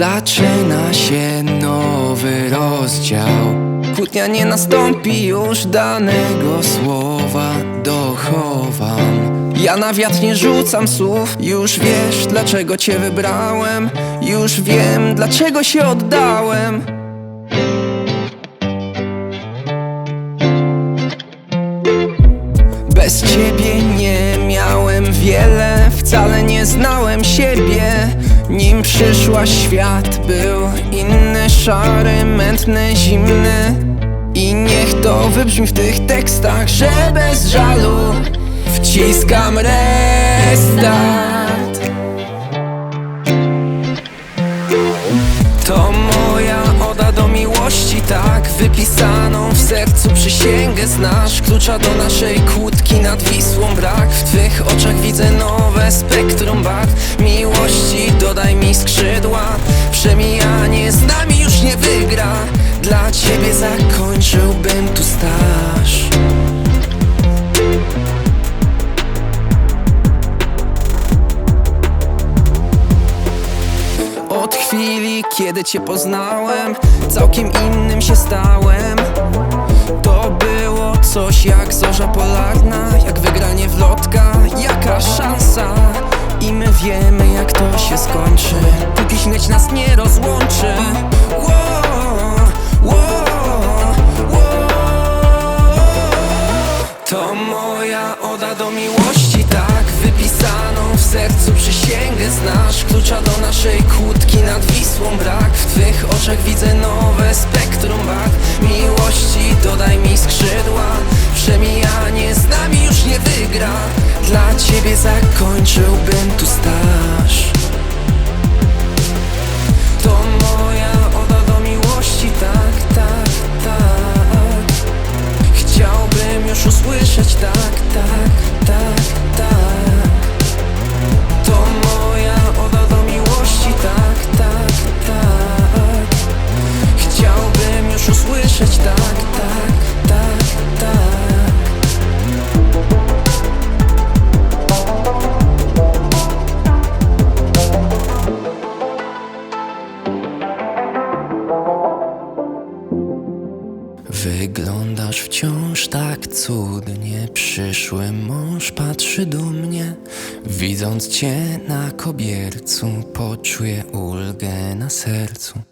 Zaczyna się nowy rozdział. Kłótnia nie nastąpi już danego słowa dochowam. Ja na wiatr nie rzucam słów Już wiesz dlaczego cię wybrałem. Już wiem dlaczego się oddałem. Bez ciebie nie miałem wiele, wcale nie znałem siebie Nim przyszła świat. Był inny, szary, mętny, zimny. I niech to wybrzmi w tych tekstach, że bez żalu wciskam restart. To moja oda do miłości, tak Wypisaną w sercu przysięgę znasz. Klucza do naszej kłódki nad Wisłą brak. W twych oczach widzę nowe spektrum barw chwili, kiedy cię poznałem Całkiem innym się stałem. To było coś jak zorza polarna Jak wygranie w lotka, jaka szansa. I my wiemy jak to się skończy. Póki śmierć nas nie rozłączy sercu przysięgę znasz Klucza do naszej kłódki. Nad Wisłą brak W twych oczach widzę nowe spektrum barw Miłości dodaj mi skrzydła Przemijanie z nami już nie wygra. Dla ciebie zakończyłbym tu staż. To moja oda do miłości, tak, tak, tak. Chciałbym już usłyszeć tak, Wyglądasz wciąż tak cudnie. Przyszły mąż patrzy dumnie. Widząc cię na kobiercu Poczuje ulgę na sercu